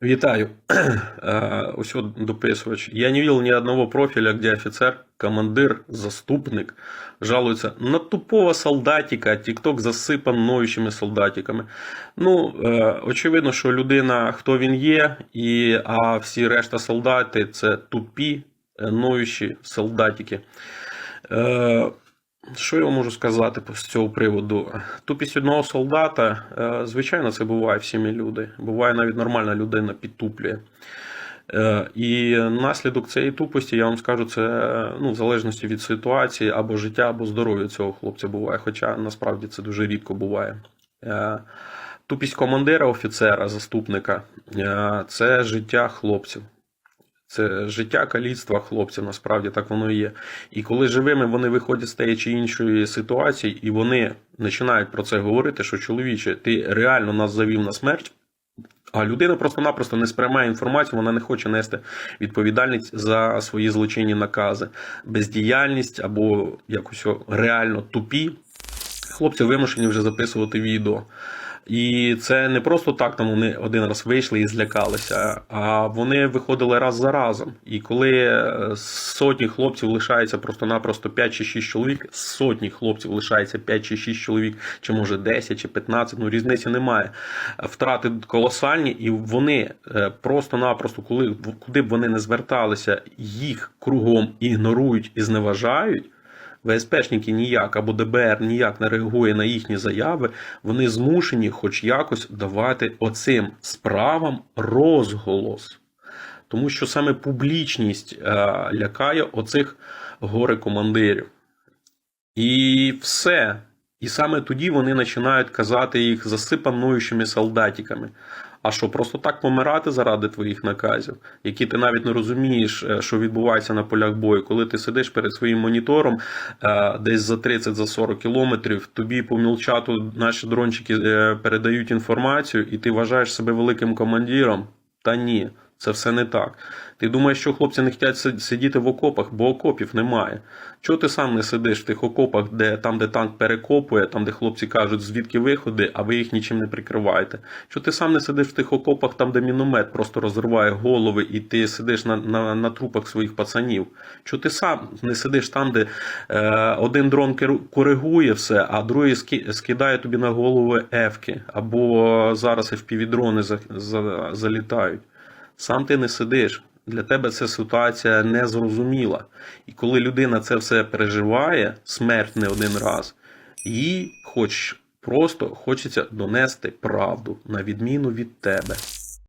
Витаю. Ось от дописувач. Я не видел ни одного профиля, где офицер, командир, заступник жалуется на тупого солдатика, тікток засипан ноючими солдатиками. Ну, е, очевидно, що людина, хто він є, і, а всі решта солдати це тупі, е, ноючі солдатики. Е, що я вам можу сказати з цього приводу? Тупість одного солдата, е, звичайно, це буває всіми люди. Буває навіть нормальна людина підтуплює. Е, І наслідок цієї тупості, я вам скажу, це ну, в залежності від ситуації або життя, або здоров'я цього хлопця буває. Хоча насправді це дуже рідко буває. Е, Тупість командира, офіцера, заступника це життя хлопців. Це життя каліцтва хлопців, насправді так воно і є. І коли живими вони виходять з тієї чи іншої ситуації, і вони починають про це говорити, що чоловіче, ти реально нас завів на смерть. А людина просто-напросто не сприймає інформацію, вона не хоче нести відповідальність за свої злочинні накази, бездіяльність або якось реально тупі. Хлопці вимушені вже записувати відео. І це не просто так, там вони один раз вийшли і злякалися, а вони виходили раз за разом. І коли е, сотні хлопців лишається просто-напросто 5 чи 6 чоловік, сотні хлопців лишається 5 чи 6 чоловік, чи може 10 чи 15, ну різниці немає. Втрати колосальні, і вони е, просто-напросто, коли куди б вони не зверталися, їх кругом ігнорують і зневажають. ВСПшники ніяк або ДБР ніяк не реагує на їхні заяви, вони змушені хоч якось давати оцим справам розголос. Тому що саме публічність е, лякає оцих горе-командирів. І все. І саме тоді вони починають казати їх засипануючими солдатиками. А що, просто так помирати заради твоїх наказів, які ти навіть не розумієш, е, що відбувається на полях бою, коли ти сидиш перед своїм монітором е, десь за 30-40 кілометрів, тобі по мілчату наші дрончики е, передають інформацію, і ти вважаєш себе великим командиром. Та ні, це все не так. Ти думаєш, що хлопці не хочуть сидіти в окопах, бо окопів немає. Чого ти сам не сидиш в тих окопах, де там, де танк перекопує, там, де хлопці кажуть, звідки виходи, а ви їх нічим не прикриваєте? Чого ти сам не сидиш в тих окопах, там, де міномет просто розриває голови, і ти сидиш на, на, на трупах своїх пацанів? Чого ти сам не сидиш там, де е, один дрон коригує все, а другий ски- скидає тобі на голову ефки, або зараз FPV-дрони за, за, залітають? Сам ти не сидиш. Для тебе ця ситуація незрозуміла. І коли людина це все переживає, смерть не один раз, їй хоч просто хочеться донести правду на відміну від тебе.